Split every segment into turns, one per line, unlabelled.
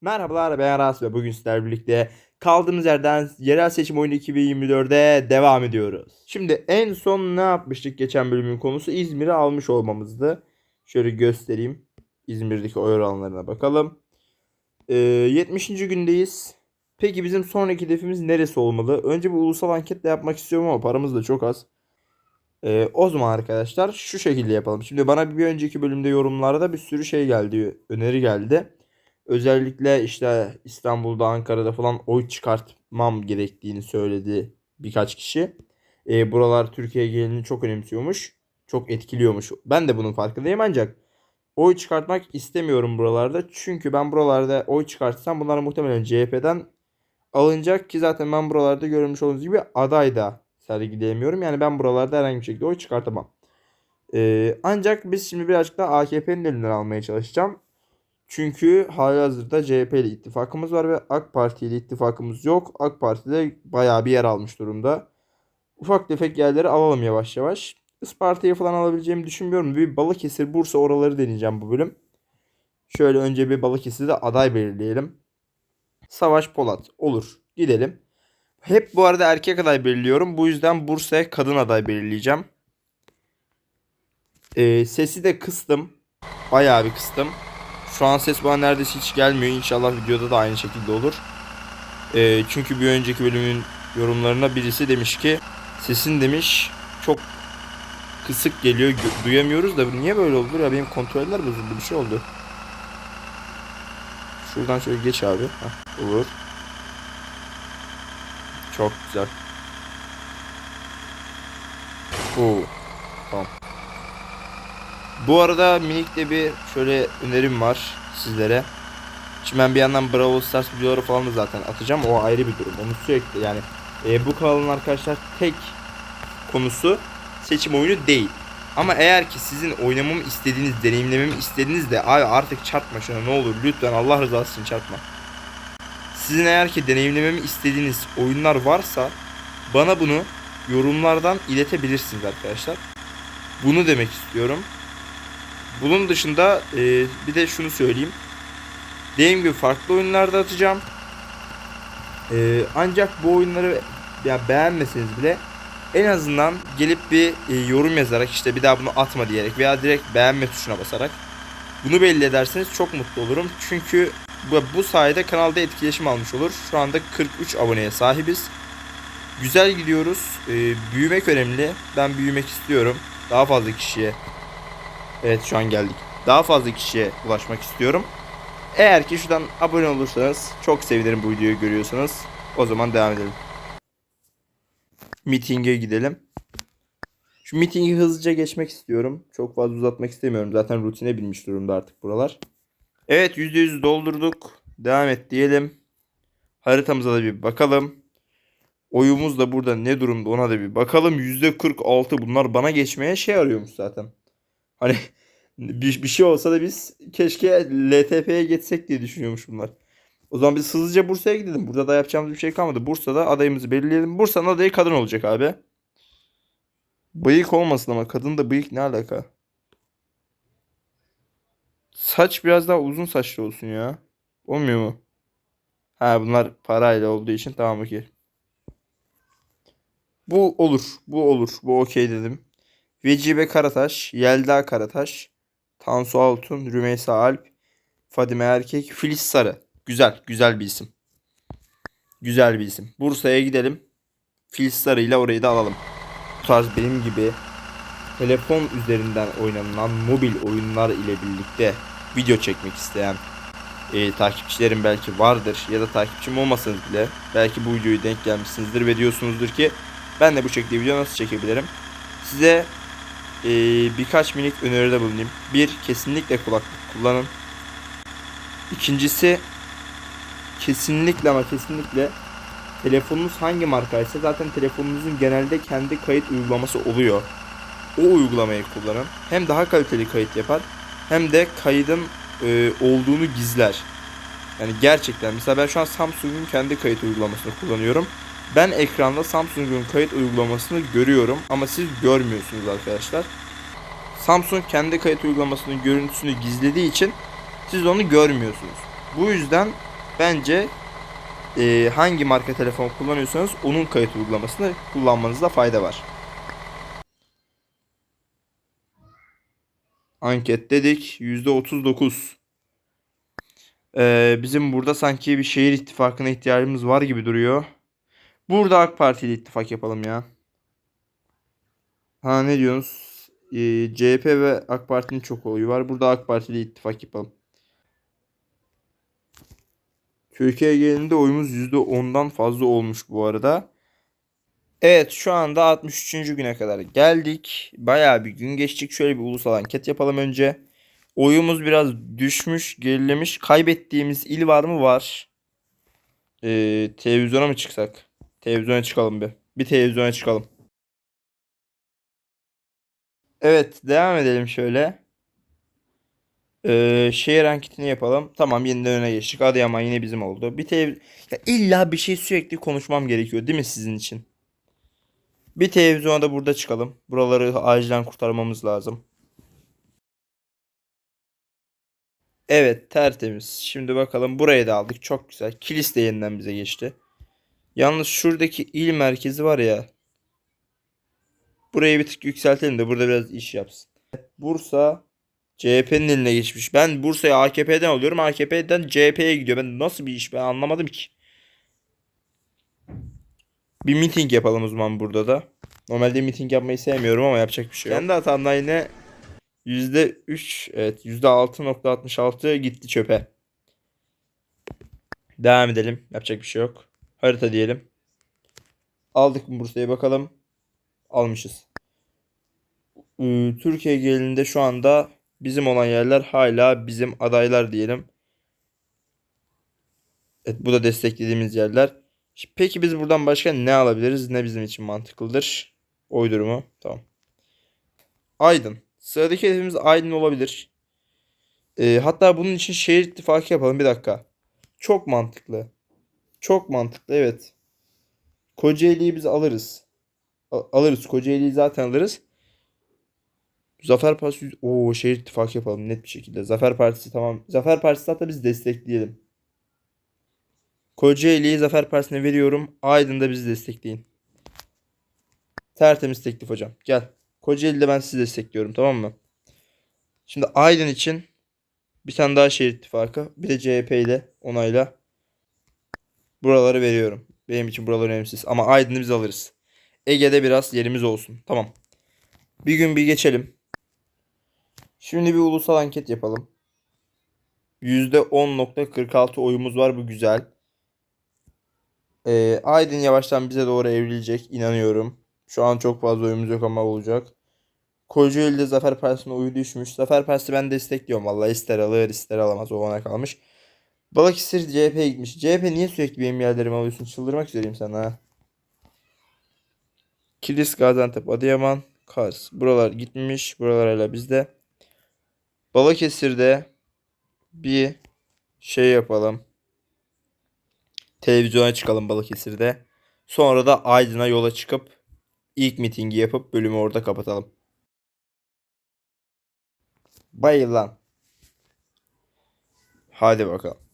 Merhabalar ben Aras ve bugün sizlerle birlikte kaldığımız yerden yerel seçim oyunu 2024'de devam ediyoruz. Şimdi en son ne yapmıştık geçen bölümün konusu İzmir'i almış olmamızdı. Şöyle göstereyim. İzmir'deki oy oranlarına bakalım. Ee, 70. gündeyiz. Peki bizim sonraki hedefimiz neresi olmalı? Önce bir ulusal anketle yapmak istiyorum ama paramız da çok az. Ee, o zaman arkadaşlar şu şekilde yapalım. Şimdi bana bir önceki bölümde yorumlarda bir sürü şey geldi, öneri geldi. Özellikle işte İstanbul'da, Ankara'da falan oy çıkartmam gerektiğini söyledi birkaç kişi. Ee, buralar Türkiye gelini çok önemsiyormuş. Çok etkiliyormuş. Ben de bunun farkındayım ancak oy çıkartmak istemiyorum buralarda. Çünkü ben buralarda oy çıkartsam bunlar muhtemelen CHP'den alınacak ki zaten ben buralarda görmüş olduğunuz gibi aday da sergileyemiyorum. Yani ben buralarda herhangi bir şekilde oy çıkartamam. Ee, ancak biz şimdi birazcık da AKP'nin elinden almaya çalışacağım. Çünkü halihazırda CHP ile ittifakımız var ve AK Parti ile ittifakımız yok. AK Parti de bayağı bir yer almış durumda. Ufak tefek yerleri alalım yavaş yavaş. Isparta'yı falan alabileceğimi düşünmüyorum. Bir Balıkesir, Bursa oraları deneyeceğim bu bölüm. Şöyle önce bir Balıkesir'de aday belirleyelim. Savaş Polat. Olur. Gidelim. Hep bu arada erkek aday belirliyorum. Bu yüzden Bursa'ya kadın aday belirleyeceğim. Ee, sesi de kıstım. Bayağı bir kıstım. Şu an ses bana neredeyse hiç gelmiyor. İnşallah videoda da aynı şekilde olur. Ee, çünkü bir önceki bölümün yorumlarına birisi demiş ki sesin demiş çok kısık geliyor duyamıyoruz da niye böyle oldu ya benim kontroller bozuldu bir şey oldu. Şuradan şöyle geç abi. Heh, olur. Çok güzel. Oo. Tamam. Bu arada minik de bir şöyle önerim var sizlere. Şimdi ben bir yandan Brawl Stars videoları falan da zaten atacağım. O ayrı bir durum. Onu sürekli yani e, bu kanalın arkadaşlar tek konusu seçim oyunu değil. Ama eğer ki sizin oynamamı istediğiniz, deneyimlememi istediğiniz de abi artık çarpma şuna ne olur lütfen Allah rızası için çarpma. Sizin eğer ki deneyimlememi istediğiniz oyunlar varsa bana bunu yorumlardan iletebilirsiniz arkadaşlar. Bunu demek istiyorum. Bunun dışında e, bir de şunu söyleyeyim. Dediğim gibi farklı oyunlarda atacağım. E, ancak bu oyunları ya beğenmeseniz bile en azından gelip bir e, yorum yazarak işte bir daha bunu atma diyerek veya direkt beğenme tuşuna basarak bunu belli ederseniz çok mutlu olurum. Çünkü bu, bu sayede kanalda etkileşim almış olur. Şu anda 43 aboneye sahibiz. Güzel gidiyoruz. E, büyümek önemli. Ben büyümek istiyorum. Daha fazla kişiye Evet şu an geldik. Daha fazla kişiye ulaşmak istiyorum. Eğer ki şuradan abone olursanız çok sevinirim bu videoyu görüyorsanız. O zaman devam edelim. Meeting'e gidelim. Şu meetingi hızlıca geçmek istiyorum. Çok fazla uzatmak istemiyorum. Zaten rutine binmiş durumda artık buralar. Evet %100 doldurduk. Devam et diyelim. Haritamıza da bir bakalım. Oyumuz da burada ne durumda ona da bir bakalım. %46 bunlar bana geçmeye şey arıyormuş zaten. Hani bir, bir şey olsa da biz keşke LTP'ye geçsek diye düşünüyormuş bunlar. O zaman biz hızlıca Bursa'ya gidelim. Burada da yapacağımız bir şey kalmadı. Bursa'da adayımızı belirleyelim. Bursa'nın adayı kadın olacak abi. Bıyık olmasın ama kadın da bıyık ne alaka? Saç biraz daha uzun saçlı olsun ya. Olmuyor mu? Ha bunlar parayla olduğu için tamam okey. Bu olur. Bu olur. Bu okey dedim. Vecibe Karataş, Yelda Karataş, Tansu Altun, Rümeysa Alp, Fadime Erkek, Filiz Sarı. Güzel, güzel bir isim. Güzel bir isim. Bursa'ya gidelim. Filiz Sarı ile orayı da alalım. Bu tarz benim gibi telefon üzerinden oynanılan mobil oyunlar ile birlikte video çekmek isteyen e, takipçilerim belki vardır ya da takipçim olmasanız bile belki bu videoyu denk gelmişsinizdir ve diyorsunuzdur ki ben de bu şekilde video nasıl çekebilirim? Size e, birkaç minik öneride bulunayım. Bir, kesinlikle kulaklık kullanın. İkincisi, kesinlikle ama kesinlikle telefonunuz hangi markaysa zaten telefonunuzun genelde kendi kayıt uygulaması oluyor. O uygulamayı kullanın. Hem daha kaliteli kayıt yapar hem de kaydın e, olduğunu gizler. Yani gerçekten mesela ben şu an Samsung'un kendi kayıt uygulamasını kullanıyorum. Ben ekranda Samsung'un kayıt uygulamasını görüyorum ama siz görmüyorsunuz arkadaşlar. Samsung kendi kayıt uygulamasının görüntüsünü gizlediği için siz onu görmüyorsunuz. Bu yüzden Bence e, hangi marka telefon kullanıyorsanız onun kayıt uygulamasını kullanmanızda fayda var. Anket dedik. %39. Ee, bizim burada sanki bir şehir ittifakına ihtiyacımız var gibi duruyor. Burada AK Parti ile ittifak yapalım ya. Ha ne diyorsunuz? Ee, CHP ve AK Parti'nin çok oyu var. Burada AK Parti ile ittifak yapalım. Türkiye genelinde oyumuz %10'dan fazla olmuş bu arada. Evet şu anda 63. güne kadar geldik. Bayağı bir gün geçtik. Şöyle bir ulusal anket yapalım önce. Oyumuz biraz düşmüş, gerilemiş. Kaybettiğimiz il var mı? Var. Ee, televizyona mı çıksak? Televizyona çıkalım bir. Bir televizyona çıkalım. Evet devam edelim şöyle. Ee, şehir anketini yapalım. Tamam yeniden öne geçtik. Adıyaman yine bizim oldu. Bir telev... Ya illa bir şey sürekli konuşmam gerekiyor değil mi sizin için? Bir televizyona da burada çıkalım. Buraları acilen kurtarmamız lazım. Evet tertemiz. Şimdi bakalım burayı da aldık. Çok güzel. Kilis de yeniden bize geçti. Yalnız şuradaki il merkezi var ya. Burayı bir tık yükseltelim de burada biraz iş yapsın. Bursa CHP'nin eline geçmiş. Ben Bursa'ya AKP'den alıyorum. AKP'den CHP'ye gidiyor. Ben nasıl bir iş ben anlamadım ki. Bir miting yapalım o zaman burada da. Normalde miting yapmayı sevmiyorum ama yapacak bir şey yok. Kendi hatamda yine %3 evet %6.66 gitti çöpe. Devam edelim. Yapacak bir şey yok. Harita diyelim. Aldık mı bakalım. Almışız. Ee, Türkiye genelinde şu anda bizim olan yerler hala bizim adaylar diyelim. Evet bu da desteklediğimiz yerler. Peki biz buradan başka ne alabiliriz? Ne bizim için mantıklıdır? Oy durumu. Tamam. Aydın. Sıradaki hedefimiz Aydın olabilir. Ee, hatta bunun için şehir ittifakı yapalım. Bir dakika. Çok mantıklı. Çok mantıklı evet. Kocaeli'yi biz alırız. A- alırız. Kocaeli'yi zaten alırız. Zafer Partisi o şehir ittifakı yapalım net bir şekilde. Zafer Partisi tamam. Zafer Partisi hatta biz destekleyelim. Kocaeli'yi Zafer Partisi'ne veriyorum. Aydın'da bizi destekleyin. Tertemiz teklif hocam. Gel. Kocaeli'de ben sizi destekliyorum tamam mı? Şimdi Aydın için bir tane daha şehir ittifakı. Bir de CHP ile onayla. Buraları veriyorum. Benim için buralar önemsiz. Ama Aydın'ı biz alırız. Ege'de biraz yerimiz olsun. Tamam. Bir gün bir geçelim. Şimdi bir ulusal anket yapalım. %10.46 oyumuz var. Bu güzel. Ee, Aydın yavaştan bize doğru evrilecek. inanıyorum. Şu an çok fazla oyumuz yok ama olacak. Kocaeli'de Zafer Partisi'ne oyu düşmüş. Zafer Partisi ben destekliyorum. Vallahi ister alır ister alamaz. O ona kalmış. Balıkesir CHP'ye gitmiş. CHP niye sürekli benim yerlerimi alıyorsun? Çıldırmak üzereyim sana. Kilis, Gaziantep, Adıyaman, Kars. Buralar gitmiş. Buralar hala bizde. Balıkesir'de bir şey yapalım. Televizyona çıkalım Balıkesir'de. Sonra da Aydın'a yola çıkıp ilk mitingi yapıp bölümü orada kapatalım. Bayıl lan. Hadi bakalım.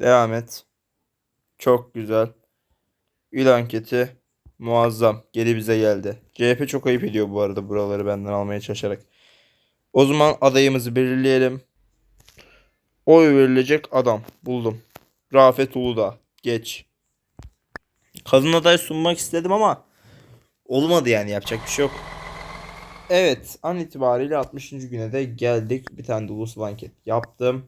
Devam et. Çok güzel. İl anketi muazzam. Geri bize geldi. CHP çok ayıp ediyor bu arada buraları benden almaya çalışarak. O zaman adayımızı belirleyelim. Oy verilecek adam. Buldum. Rafet Uludağ. Geç. Kadın aday sunmak istedim ama olmadı yani yapacak bir şey yok. Evet an itibariyle 60. güne de geldik. Bir tane de ulusal anket yaptım.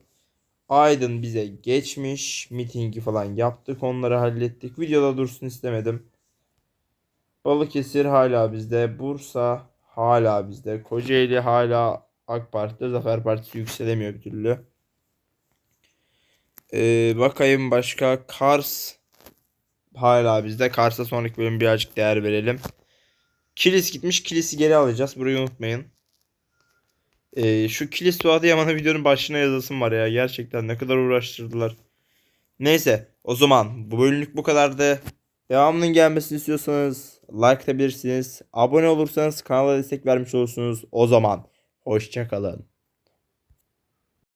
Aydın bize geçmiş. Mitingi falan yaptık. Onları hallettik. Videoda dursun istemedim. Balıkesir hala bizde. Bursa hala bizde. Kocaeli hala AK Parti'de. Zafer Partisi yükselemiyor bir türlü. Ee, bakayım başka. Kars hala bizde. Kars'a sonraki bölüm birazcık değer verelim. Kilis gitmiş. Kilis'i geri alacağız. Burayı unutmayın. Ee, şu Kilis ve Adıyaman'a videonun başına yazasım var ya. Gerçekten ne kadar uğraştırdılar. Neyse o zaman bu bölümlük bu kadardı. Devamının gelmesini istiyorsanız like atabilirsiniz. Abone olursanız kanala destek vermiş olursunuz. O zaman hoşçakalın.